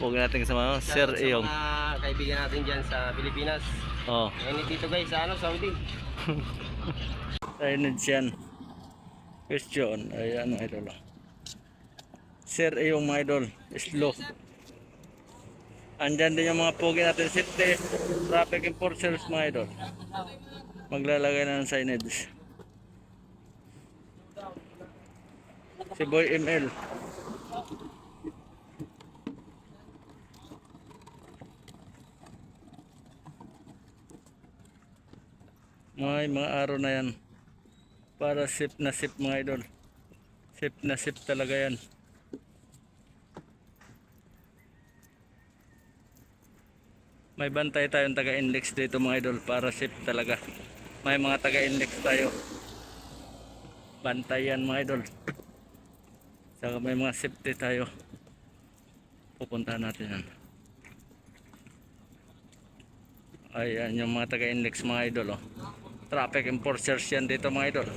Huwag natin kasama. Sir Shoutout Iyong. Sa mga kaibigan natin dyan sa Pilipinas. Oh. Ngayon ni Tito guys, sa ano, Saudi. Signage yan. Question. Ayan mga idol. Sir Iyong mga idol. Slow. Andyan din yung mga pogi natin. City. Traffic enforcers mga idol. Maglalagay na ng signage. Si Boy ML. May mga araw na yan. Para sip na sip mga idol. Sip na sip talaga yan. May bantay tayong taga-index dito mga idol para sip talaga. May mga taga-index tayo. Bantayan mga idol. Saka may mga safety tayo. Pupuntahan natin yan. Ayan yung mga taga-index mga idol oh. Traffic enforcers yan dito mga idol.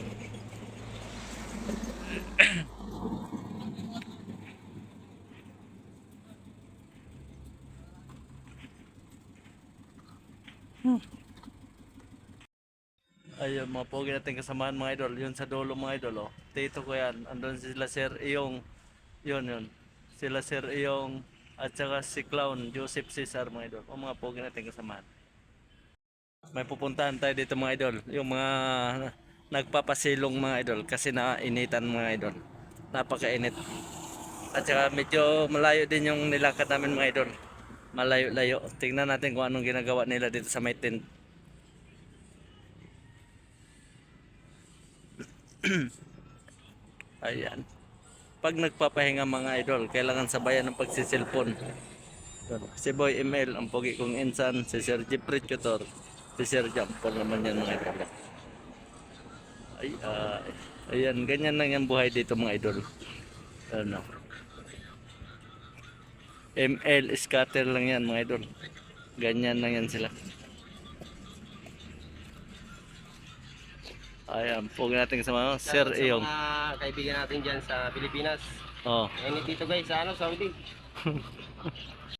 Ayun mga pogi natin kasamaan mga idol. Yun sa dulo mga idol oh. Dito ko yan. Andun sila sir Iyong. Yun yun. Sila sir Iyong. At saka si Clown. Joseph Cesar mga idol. O mga pogi natin kasamaan. May pupuntahan tayo dito mga idol. Yung mga nagpapasilong mga idol. Kasi nainitan mga idol. Napakainit. At saka medyo malayo din yung nilakad namin mga idol. Malayo-layo. Tingnan natin kung anong ginagawa nila dito sa may tent. Ayan. Pag nagpapahinga mga idol, kailangan sabayan ng pagsisilpon. Yun. Si Boy ML, ang pogi kong insan, si Sir Jeffrey si Sir Jampol naman yan mga idol. Ay, ay, ayan, ganyan lang yung buhay dito mga idol. Ano. ML scatter lang yan mga idol. Ganyan lang yan sila. Ayan, pogi natin kasama, Sir Shoutout Iyong. Sa mga kaibigan natin dyan sa Pilipinas. Oh. Ngayon ni Tito guys, sa ano, Saudi.